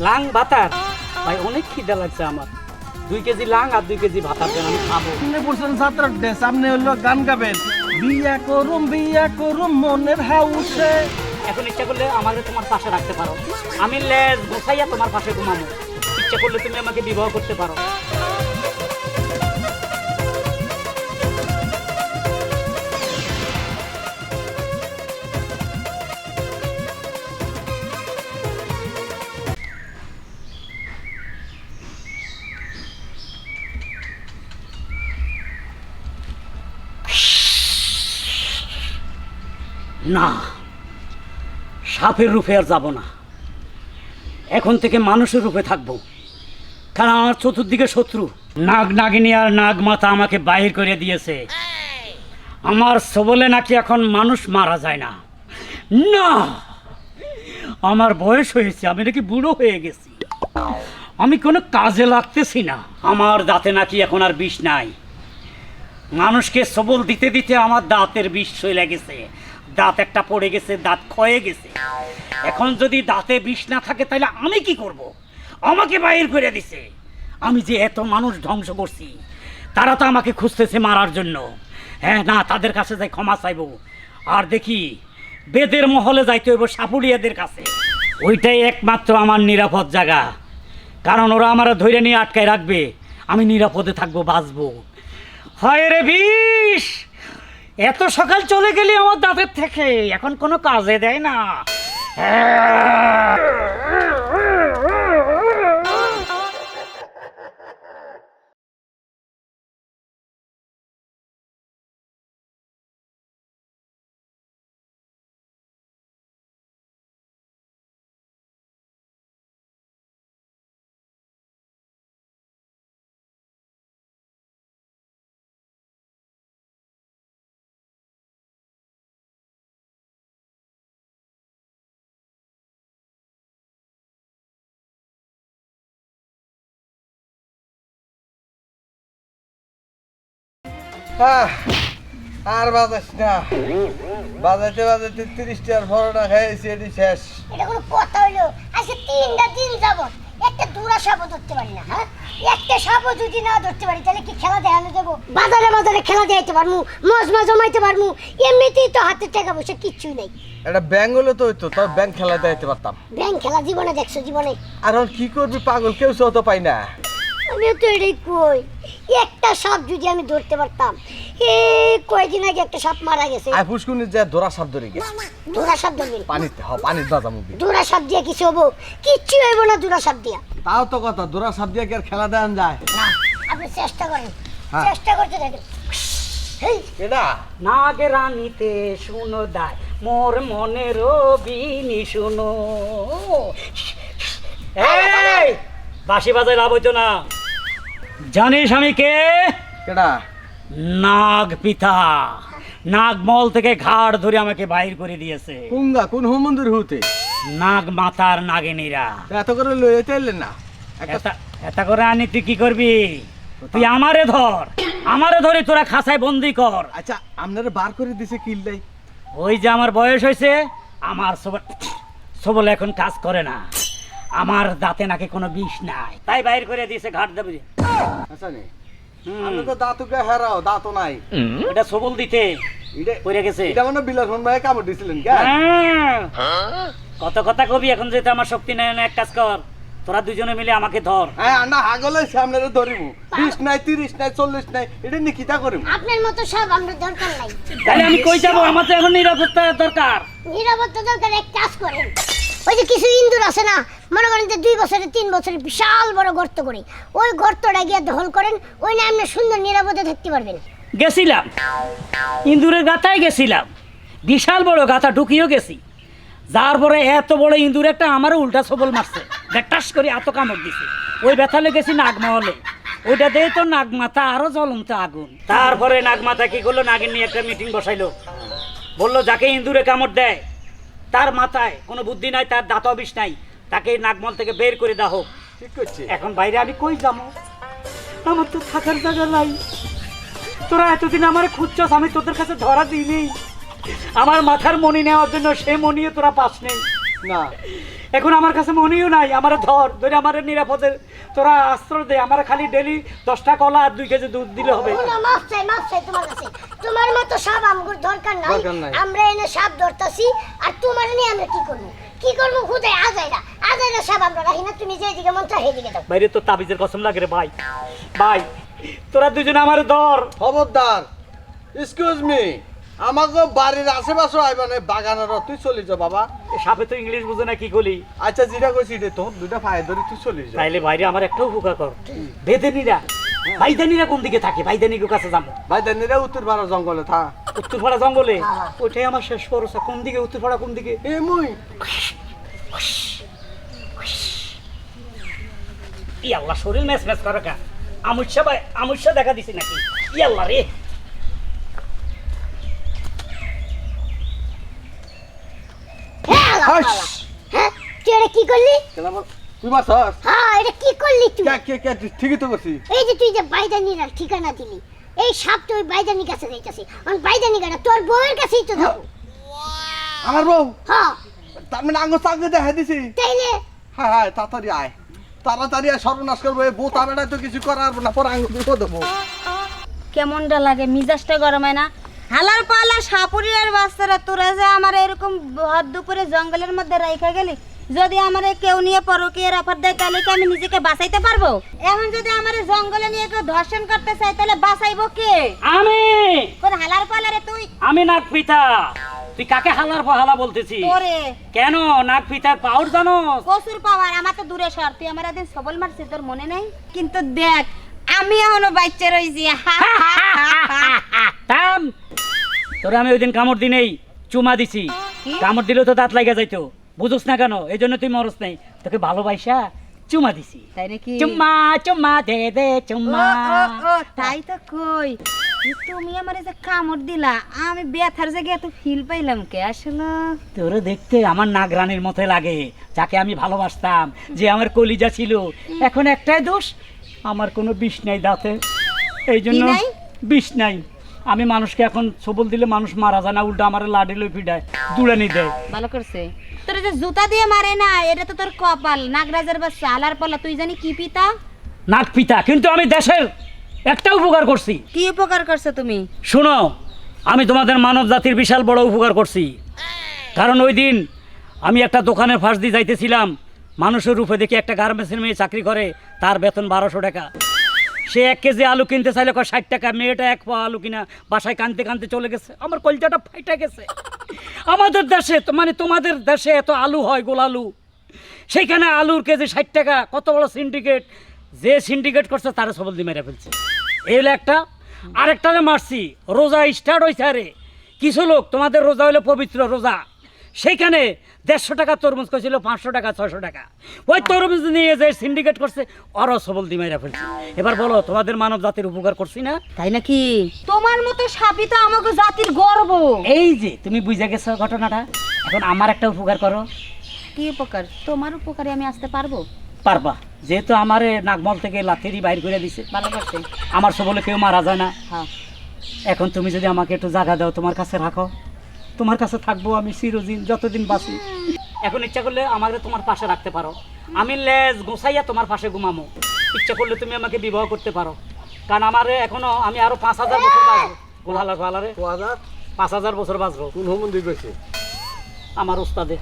Lung ভাতার ভাই অনেক খিদা লাগছে আমার। দুই কেজি লাং আর দুই কেজি ভাতার দেন আমি খাব। সামনে পড়ছেন ছাত্র সামনে হলো গান গাবেন। বিয়া করুম বিয়া করুম মনের হাউসে। এখন ইচ্ছা করলে আমাকে তোমার পাশে রাখতে পারো। আমি লেজ গোছাইয়া তোমার পাশে ঘুমাবো। ইচ্ছা করলে তুমি আমাকে বিবাহ করতে পারো। না, সাপের রূপে আর যাব না। এখন থেকে মানুষের রূপে থাকব। কারণ আমার চতুর্দিকে শত্রু? নাগ নাগিনী আর নাগ মাতা আমাকে বাহির করে দিয়েছে। আমার সবলে নাকি এখন মানুষ মারা যায় না? না! আমার বয়স হয়েছে, আমি নাকি বুড়ো হয়ে গেছি। আমি কোনো কাজে লাগতেছি না। আমার দাঁতে নাকি এখন আর বিষ নাই। মানুষকে সবল দিতে দিতে আমার দাঁতের বিষ চলে গেছে। দাঁত একটা পড়ে গেছে, দাঁত ক্ষয়ে গেছে। এখন যদি দাঁতে বিষ না থাকে, তাহলে আমি কি করব? আমাকে বাইর করে দিছে। আমি যে এত মানুষ ধ্বংস করছি, তারা তো আমাকে খুঁজতেছে মারার জন্য। হ্যাঁ না, তাদের কাছে যাই ক্ষমা চাইব। আর দেখি, বেদের মহলে যাইতে হইব সাপুড়িয়াদের কাছে। ওইটাই একমাত্র আমার নিরাপদ জায়গা। কারণ ওরা আমার ধৈর্য নিয়ে আটকায় রাখবে। আমি নিরাপদে থাকব, বাঁচবো। হয় রে বিষ! এত সকাল চলে গেলি আমার দাঁতের থেকে। এখন কোনো কাজে দেয় না। আর বাজাস না। বাজাইতে বাজাইতে তিরিশটার পরোটা খাইছি এটি শেষ। এটা কোনো কথা হইল? আজকে তিনটা দিন যাব একটা দূরা সাপও ধরতে পারি না হ্যাঁ? একটা সাপও যদি না ধরতে পারি তাহলে কি খেলা দেখানো দেবো বাজারে বাজারে খেলা দেখাইতে পারমু মজমা জমাইতে পারমু এমনিতেই তো হাতে টাকা পয়সা কিচ্ছুই নাই। একটা ব্যাংক হলে তো হইতো তাও ব্যাংক খেলা দিতে পারতাম। ব্যাংক খেলা জীবনে দেখছ জীবনে। আর কি করবি পাগল কেউ তো পাই না। আমিও তো এটাই কই? একটা সাপ যদি আমি ধরতে পারতাম এ কয়েকদিন আগে একটা সাপ মারা গেছে। আই ফুসকুনি যে দোরা সাপ ধরে গেছে। দূরা সাপ ধরবেন পানিতে হ পানির দাদা মুভি। দূরা সাপ দিয়ে কিছু হব। কিচ্ছু হইব না দূরা সাপ দিয়া। তাও তো কথা দোরা সাপ দিয়ে কি আর খেলা দেন যায়? না আপনি চেষ্টা করেন। হ্যাঁ। চেষ্টা করতে থাকেন। নাগে রানীতে শুনো দায় মোর মনের বিনি শুনো। এই বাঁশি বাজায় লাভ হইতো না। জানিস আমি কে? কেডা? নাগ পিতা নাগমল থেকে ঘাড় ধরে আমাকে বাইর করে দিয়েছে। কুঙ্গা কোন হোম মন্দির হতে? নাগ মাতার নাগিনীরা। এত করে লই যেতে এলেন না। এটা করে আনি তুই কি করবি? তুই আমারে ধর। আমারে ধরে তোরা খাসায় বন্দি কর। আচ্ছা আপনারা বার করে দিছে কিল্লাই ওই যে আমার বয়স হয়েছে আমার সবল সবল এখন কাজ করে না। আমার দাঁতে নাকি কোনো বিষ নাই। তাই বাইর করে দিয়েছে ঘাট দেবে আচ্ছা নে। হুম। তো দাঁতুকে হেরাও দাঁতও নাই। এটা সবল দিতে পড়ে গেছে। এটা মানে বিলাস ভাই কামড় দিছিলেন হ্যাঁ। কত কথা কবি এখন যেতে আমার শক্তি নেই না এক কাজ কর। তোরা দুজনে মিলে আমাকে ধর। হ্যাঁ না আগলে সামনে ধরিব বিশ নাই তিরিশ নাই চল্লিশ নাই এটা করিব আপনার মতো সব আমরা দরকার নাই। তাহলে আমি কই যাব? আমার তো এখন নিরাপত্তা দরকার। নিরাপত্তা দরকার এক কাজ করেন। ওই যে কিছু ইন্দুর আছে না মনে করেন যে দুই বছরে, তিন বছরে বিশাল বড় গর্ত করি। ওই গর্তটা গিয়ে দখল করেন, ওই না আপনি সুন্দর নিরাপদে থাকতে পারবেন। গেছিলাম। ইন্দুরের গাথায় গেছিলাম। বিশাল বড় গাথা ঢুকিয়েও গেছি। যার পরে এত বড় ইন্দুর একটা আমারও উল্টা সবল মারছে। টাস করে এত কামড় দিছে। ওই ব্যথা লেগেছি নাগমহলে। ওইটা দিয়ে তো নাগমাথা আরও জ্বলন্ত আগুন। তারপরে নাগমাথা কি করল? নাগের নিয়ে একটা মিটিং বসাইলো। বলল, যাকে ইন্দুরে কামড় দেয়, তার মাথায় কোনো বুদ্ধি নাই, তার দাঁত বিষ নাই। তাকে এই নাগমল থেকে বের করে দাও। হোক ঠিক করছে এখন বাইরে আমি কই যাব? আমার তো থাকার জায়গা নাই। তোরা এতদিন আমার খুঁজছস আমি তোদের কাছে ধরা দিইনি আমার মাথার মনি নেওয়ার জন্য সে মনিও তোরা পাস নেই। না। এখন আমার কাছে মনিও নাই আমার ধর ধরে আমার নিরাপদে তোরা আশ্রয় দে আমার খালি ডেলি দশটা কলা আর দুই কেজি দুধ দিলে হবে। কোনো মাফ চাই মাফ চাই তোমার কাছে। তোমার মতো সাপ আমগুর দরকার নাই। দরকার নাই। আমরা এনে সাপ ধরতাছি আর তোমার নিয়ে আমরা কি করব? কি করব খুদে আজাইরা আজাইরা সাপ আমরা রাখি না তুমি যেদিকে মন চাই সেদিকে দাও বাইরে তো তাবিজের কসম লাগে রে ভাই। ভাই তোরা দুজনে আমার ধর খবরদার এক্সকিউজ মি আমাকে বাড়ির আশেপাশে আইবা না বাগানের তুই চলি যা বাবা। এ সাপে তো ইংলিশ বুঝে না কি করি? আচ্ছা যেটা কইছি রে তোর দুটা পায়ে ধরে তুই চলি যা। তাইলে বাইরে আমার একটা উপকার কর। বেদেনিরা ভাইদানিরা কোন দিকে থাকে? ভাইদানির কাছে যাব। ভাই দেনিরা উত্তর ভারত জঙ্গলে থা। উত্তরপাড়া জঙ্গলে। ওইটাই আমার শেষ ভরসা। কোন দিকে? উত্তরপাড়া কোন দিকে? এ মুই। ই আল্লাহ শরীর ম্যাচ ম্যাচ করে কা। আমুষা ভাই আমুষা দেখা দিছি নাকি? ই আল্লাহ রে। হ্যাঁ। হ্যাঁ কি করলি? তুই হ্যাঁ এটা কি করলি তুই? কে কে কে ঠিকই তো করছি এই যে তুই যে বাইদানির ঠিকানা দিলি। এই সাপ তো ওই বাইদানির কাছে যাইতাছে। আমি বাইদানি গাড়া তোর বউয়ের কাছেই তো যাব। আমার বউ? হ্যাঁ। তার মানে আঙ্গুর চাকরি দেখা দিছি। তাইলে? হ্যাঁ হ্যাঁ তাড়াতাড়ি আয়। তাড়াতাড়ি আয় সর্বনাশ করব। এই বউ তার তো কিছু করার না পরে আঙ্গুর দিয়ে দেবো। কেমনটা লাগে? মিজাজটা গরম হয় না? হালার পালা সাপুরিয়ার বাচ্চারা তোরা যে আমার এরকম ভর দুপুরে জঙ্গলের মধ্যে রাইখা গেলি যদি আমার কেউ নিয়ে পরকীয় অফার দেয় তাহলে কি আমি নিজেকে বাঁচাইতে পারব? এখন যদি আমার জঙ্গলে নিয়ে কেউ ধর্ষণ করতে চাই তাহলে বাঁচাইবো কে? আমি! কোন হালার পালারে তুই? আমি নাক পিতা তুই কাকে হালার পাহালা বলতেছি তোরে। কেন? নাক পিতার পাউর জানো কসুর পাওয়ার আমার তো দূরে সর। তুই আমার একদিন সবল মারছিস তোর মনে নেই? কিন্তু দেখ আমি এখনও বাচ্চা রয়েছি থাম! তোরা আমি ওই দিন কামড় দিনেই চুমা দিছি। কামড় দিলেও তো দাঁত লাগা যাইতো। বুঝোস না কেন? এই জন্য তুই মরস নাই। তোকে ভালোবাসা চুমা দিছি। তাই নাকি? চুম্মা চুম্মা দে দে চুম্মা। ও, ও, তাই তো কই। তুমি আমার যে কামড় দিলা? আমি ব্যথার জায়গায় এত ফিল পাইলাম কে আসলে? তোরে দেখতে আমার নাগরানির মতো লাগে। যাকে আমি ভালোবাসতাম যে আমার কলিজা ছিল। এখন একটাই দোষ আমার কোনো বিষ নাই দাঁতে। এই জন্য বিষ নাই। আমি মানুষকে এখন সবল দিলে মানুষ মারা যায় না উল্টা আমার লাডি লই ফিডায় দুড়ানি দেয়। ভালো করছে। তোর যে জুতা দিয়ে মারে না এটা তো তোর কপাল। নাগরাজের বাচ্চা আলার পালা তুই জানি কি পিতা? নাক পিতা কিন্তু আমি দেশের একটা উপকার করছি। কি উপকার করছ তুমি? শোনো আমি তোমাদের মানব জাতির বিশাল বড় উপকার করছি। কারণ ওই দিন আমি একটা দোকানের ফাঁস দিয়ে যাইতেছিলাম। মানুষের রূপে দেখি একটা গার্মেন্টসের মেয়ে চাকরি করে তার বেতন বারোশো টাকা। সে এক কেজি আলু কিনতে চাইলে কয় ষাট টাকা, মেয়েটা এক পা আলু কিনা, বাসায় কানতে কানতে চলে গেছে। আমার কলজাটা ফাইটা গেছে। আমাদের দেশে মানে তোমাদের দেশে এত আলু হয় গোল আলু। সেইখানে আলুর কেজি ষাট টাকা, কত বড় সিন্ডিকেট যে সিন্ডিকেট করছে, তারা সবল দিয়ে মেরে ফেলছে। এই হলো একটা। আরেকটা মারছি রোজা স্টার্ট হয়েছে আরে। কিছু লোক, তোমাদের রোজা হলো পবিত্র রোজা। সেইখানে দেড়শো টাকা তরমুজ করেছিল পাঁচশো টাকা ছয়শো টাকা। ওই তরমুজ নিয়ে যে সিন্ডিকেট করছে ওরাও সবল দিয়ে মেরে ফেলছে। এবার বলো তোমাদের মানব জাতির উপকার করছি না? তাই নাকি? তোমার মতো সাপি তো আমাকে জাতির গর্ব। এই যে তুমি বুঝে গেছো ঘটনাটা? এখন আমার একটা উপকার করো। কি উপকার? তোমার উপকারে আমি আসতে পারব? পারবা। যেহেতু আমারে নাগমল থেকে লাথেরি বাইর করে দিছে। ভালো করছে। আমার সবলে কেউ মারা যায় না। হ্যাঁ। এখন তুমি যদি আমাকে একটু জায়গা দাও তোমার কাছে রাখো। তোমার কাছে থাকব আমি চিরদিন যতদিন বাঁচি। এখন ইচ্ছা করলে আমাকে তোমার পাশে রাখতে পারো। আমি লেজ গোসাইয়া তোমার পাশে ঘুমামো। ইচ্ছা করলে তুমি আমাকে বিবাহ করতে পারো। কারণ আমার এখনও আমি আরও পাঁচ হাজার বছর বাঁচবো। গোলালা গোলারে পাঁচ হাজার? বছর বাঁচবো। কোন হোমন্দি কইছে আমার উস্তাদে।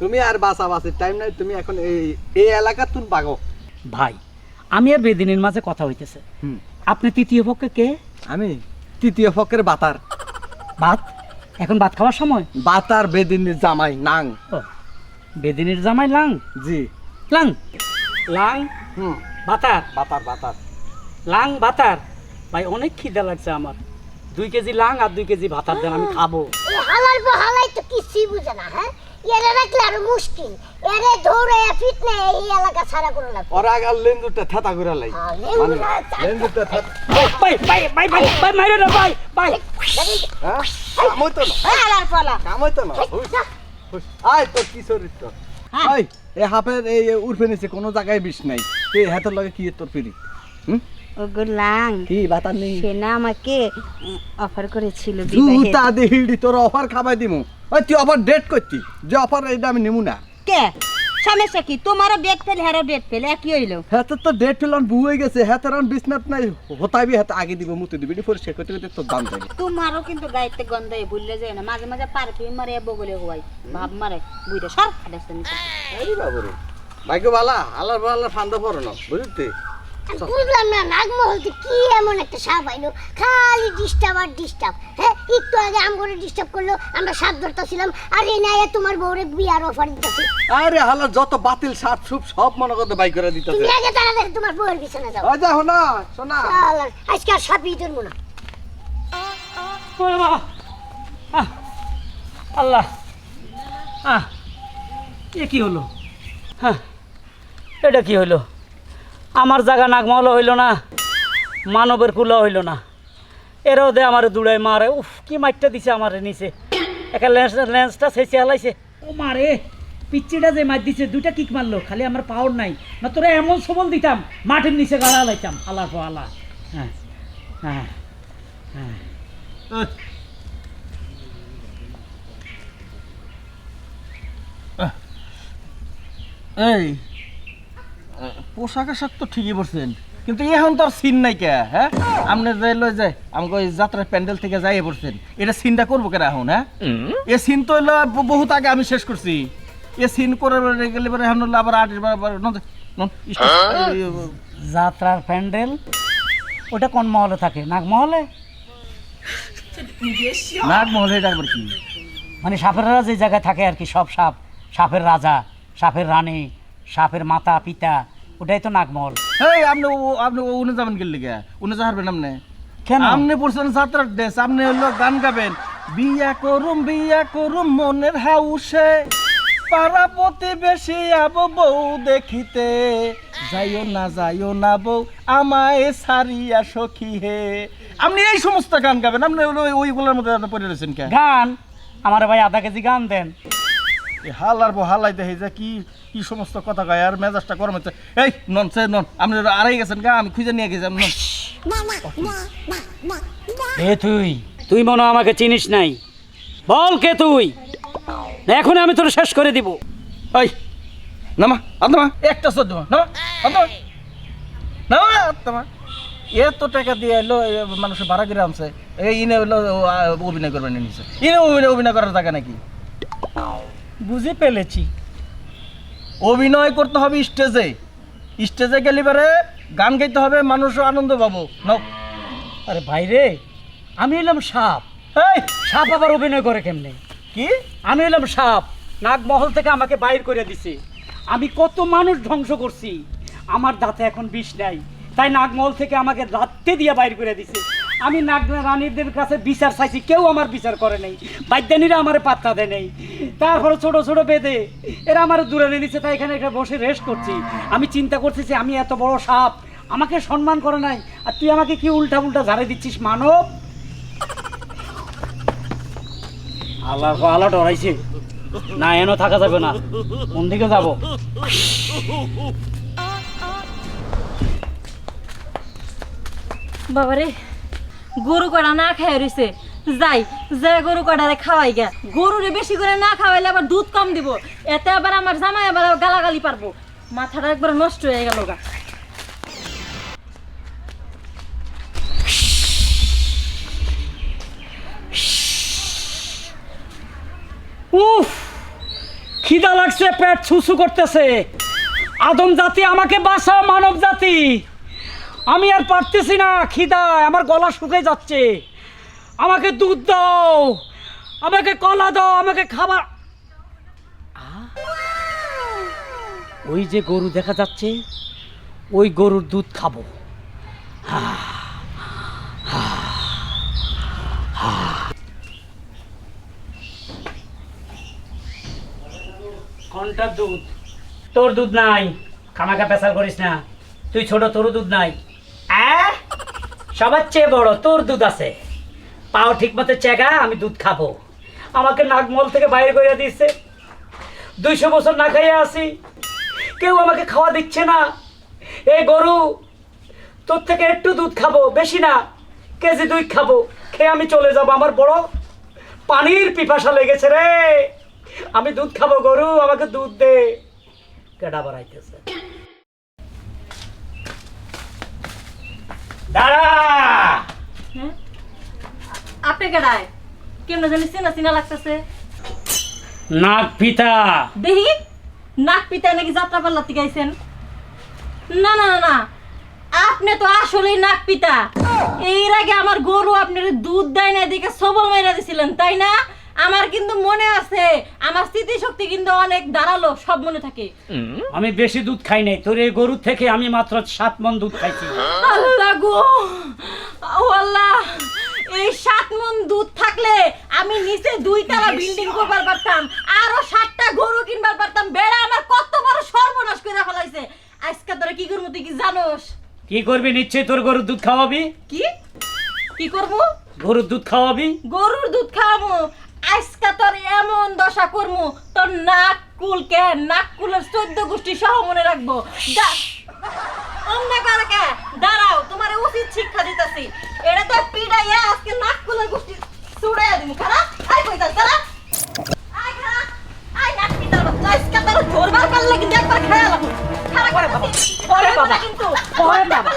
তুমি আর বাসা বাসের টাইম নাই তুমি এখন এই এই এলাকার তুমি পাগো। ভাই আমি আর বেদিনের মাঝে কথা হইতেছে। আপনি তৃতীয় পক্ষে কে? আমি তৃতীয় পক্ষের বাতার। ভাত এখন ভাত খাওয়ার সময়? ভাত আর বেদিনের জামাই নাং। বেদিনীর জামাই লাং? জি। লাং? লাং? হুম। বাতার? বাতার বাতার। লাং বাতার? ভাই অনেক খিদে লাগছে আমার। দুই কেজি লাং আর দুই কেজি ভাতার দেন আমি খাব। এই হালার হালাই তো কিছুই বুঝে না হ্যাঁ? এরে রাখলে আরও মুশকিল। এরে ধরে ফিটনে এই এলাকা ছাড়া করে ওরা থেতা করে লাই। হ্যাঁ, থেতা মাইরে না হ্যাঁ? না। আলার পালা। কাম হইতো না। হুস, হুস। আয় তোর কি এই এই হাফের এই উর্ফে নিচে কোনো জায়গায় বিষ নাই। হাতের লগে কি তোর পিড়ি? হুম? ওগো লাং কি বাতা নেই? সে না আমাকে অফার করেছিল জুতা দেহিড়ি তোর অফার খাবাই দিমু। ওই তুই অফার ডেট করতি যে অফার এইটা আমি নিমু না। কে? সমস্যা কি? তোমারও ডেট ফেল হ্যারও ডেট ফেল একই হইল। হ্যাঁ তো ডেট ফেলান বু হয়ে গেছে হ্যাঁ তোর বিছনাত নাই হতাইবি হ্যাঁ আগে দিব মুতে দিবি পরিষ্কার করতে করতে তোর দাম যাবে তোমারও কিন্তু গাইতে গন্ধাই ভুললে যায় না। মাঝে মাঝে পারফিউম মারে বগলে হওয়াই ভাব মারে। বুইটা সর খাটাস এই বাবুরে। ভাগ্য বালা আল্লাহর আল্লাহর ফান্দা পড়ো না বুঝলি বুঝলাম না নাগমহল থেকে কি এমন একটা সাপ আইলো? খালি ডিস্টার্ব আর ডিস্টার্ব হ্যাঁ একটু আগে আম করে ডিস্টার্ব করল আমরা সাপ ধরতেছিলাম আর এই নাই তোমার বউরে বিয়ার অফার দিতেছে। আরে হালা যত বাতিল সাপ সুপ সব মনে করতে বাই করে দিতেছে। তুমি আগে তাড়াতাড়ি তোমার বউয়ের পিছনে যাও। ওই দেখো না শোনা। শালার, আজকে আর সাপই ধরবো না। আল্লাহ আহ এ কি হলো? হ্যাঁ এটা কি হইল আমার জায়গা নাগমহল হইল না, মানবের কুলা হইল না। এরাও দে আমার দুড়াই মারে, উফ, কি মাইটটা দিছে আমার নিচে। একটা লেন্স, লেন্সটা শেষে হালাইছে ও মারে পিচ্ছিটা যে মার দিছে, দুইটা কিক মারলো, খালি আমার পাওয়ার নাই। না তোরা এমন সবল দিতাম, মাটির নিচে গাড়া লাইতাম। আল্লাহ আল্লাহ। হ্যাঁ হ্যাঁ হ্যাঁ। এই। পোশাক আশাক তো ঠিকই পড়ছেন কিন্তু এখন তো আর সিন নাই কে হ্যাঁ? আপনি যে লই যায় আমাকে ওই যাত্রার প্যান্ডেল থেকে যাইয়ে পড়ছেন এটা সিনটা করব কেন এখন হ্যাঁ? এ সিন তো হলো বহুত আগে আমি শেষ করছি। এ সিন করে গেলে পরে এখন হলো আবার আট যাত্রার প্যান্ডেল? ওটা কোন মহলে থাকে? নাগমহলে? নাট মহলে এটা আবার কি? মানে সাপেররা যে জায়গায় থাকে আর কি সব সাপ সাপের রাজা সাপের রানী সাপের মাতা পিতা ওটাই তো নাগমহল। হেই আপনি আপনি উনি যাবেন গেলে গে উনি যাবেন আপনি? কেন? আপনি পড়ছেন যাত্রার ড্রেস আপনি হলো গান গাবেন। বিয়া করুম বিয়া করুম মনের হাউসে পাড়া প্রতিবেশী আবো বউ দেখিতে। যাইও না যাইও না বউ আমায় সারিয়া সখী হে। আপনি এই সমস্ত গান গাবেন আপনি ওই- ওইগুলোর মধ্যে পড়ে রয়েছেন কে? গান? আমার ভাই আধা কেজি গান দেন। এই হালার বউ হালাই দেখে যে কি কি সমস্ত কথা গায় আর মেজাজটা গরম হচ্ছে এই নন সে নন আপনি আড়াই গেছেন গা আমি খুঁজে নিয়ে গেছি নন। এ তুই? তুই মনে আমাকে চিনিস নাই। বল কে তুই? এখন আমি তোর শেষ করে দিব। ওই নামা আত্মা একটা সহ্য নামা আত্মা নামা আত্মা এত টাকা দিয়ে এলো মানুষ ভাড়া করে আনছে। এই ইনে হলো অভিনয় করবেন নিছে ইনে অভিনয় অভিনয় করার টাকা নাকি? বুঝে পেলেছি অভিনয় করতে হবে স্টেজে। স্টেজে গেলে পরে গান গাইতে হবে মানুষও আনন্দ পাবো। নাও। আরে ভাই রে আমি এলাম সাপ। এই সাপ আবার অভিনয় করে কেমনে? কি? আমি এলাম সাপ। নাগমহল থেকে আমাকে বাইর করে দিছে। আমি কত মানুষ ধ্বংস করছি। আমার দাঁতে এখন বিষ নাই। তাই নাগমহল থেকে আমাকে রাত্রে দিয়ে বাইর করে দিছে। আমি রানীদের কাছে বিচার চাইছি, কেউ আমার বিচার করে নেই। বাদ্যানীরা আমার পাত্তা দেয় নেই। তারপরে ছোট ছোট বেঁধে এরা আমার দূরে নিচ্ছে, তাই এখানে একটা বসে রেস্ট করছি। আমি চিন্তা করতেছি আমি এত বড় সাপ, আমাকে সম্মান করে নাই, আর তুই আমাকে কি উল্টা উল্টা ঝাড়ে দিচ্ছিস, মানব? আল্লাহ আল্লাহ ডরাইছে। না, এনো থাকা যাবে না। কোন দিকে যাব? বাবারে গরু কড়া না খাই রইছে? যাই, যে গরু কড়ারে খাওয়াই গা। গরুরে বেশি করে না খাওয়াইলে আবার দুধ কম দিব। এতে আবার আমার জামাই আবার গালাগালি পারব। মাথাটা একবার নষ্ট হয়ে গেল গা। উফ, খিদা লাগছে, পেট ছুসু করতেছে। আদম জাতি আমাকে বাঁচাও, মানব জাতি। আমি আর পারতেছি না খিদায় আমার গলা শুকিয়ে যাচ্ছে আমাকে দুধ দাও, আমাকে কলা দাও, আমাকে খাবার! ওই যে গরু দেখা যাচ্ছে, ওই গরুর দুধ খাব ঘণ্টার দুধ তোর দুধ নাই খামাকা পেশাল করিস না তুই ছোট তোর দুধ নাই? সবার চেয়ে বড়, তোর দুধ আছে। পাও ঠিক মতো চেগা, আমি দুধ খাব। আমাকে নাগমল থেকে বাইরে করে দিচ্ছে দুইশো বছর না খাইয়ে আসি। কেউ আমাকে খাওয়া দিচ্ছে না। এই গরু, তোর থেকে একটু দুধ খাব, বেশি না। কেজি দুই খাব। খেয়ে আমি চলে যাব। আমার বড় পানির পিপাসা লেগেছে রে। আমি দুধ খাব গরু, আমাকে দুধ দে। কেডা বাড়াইতেছে? দাঁড়া! হ্যাঁ আপনি কেডায় কেমনে জানি চিনা চিনা লাগতেছে। নাক পিতা। দেখি নাক পিতায় নাকি যাত্রা পাল্লা থেকে আইছেন? না না না না। আপনি তো আসলেই নাক পিতা। এর আগে আমার গরু আপনার দুধ দেয় না এদিকে সবল মেরে দিছিলেন তাই না? আমার কিন্তু মনে আছে আমার স্মৃতিশক্তি কিন্তু অনেক দাঁড়াল সব মনে থাকে। আমি বেশি দুধ খাই নাই তোর এই গরুর থেকে আমি মাত্র সাত মন দুধ খাইছি। আল্লাহ গো! ও আল্লাহ! এই সাত মন দুধ থাকলে আমি নিচে দুই তালা বিল্ডিং করবার পারতাম আরও সাতটা গরু কিনবার পারতাম বেড়া আমার কত বড় সর্বনাশ করে ফেলাইছে। আজকে তোরা কি করব তুই কি জানোস? কি করবি নিশ্চয়ই তোর গরুর দুধ খাওয়াবি? কি? কি করব? গরুর দুধ খাওয়াবি? গরুর দুধ খাওয়াবো। আজকে তোর এমন দশা করব তোর নাক কুলকে নাক কুলের চোদ্দ গোষ্ঠী সহ মনে রাখব অমনে করে দাঁড়াও তোমার উচিত শিক্ষা দিতেছি এটা তো পিড়াইয়া আজকে নাক কুলের গোষ্ঠী ছুড়াইয়া দিমু খারাপ আই কিন্তু বাবা ওরে বাবা।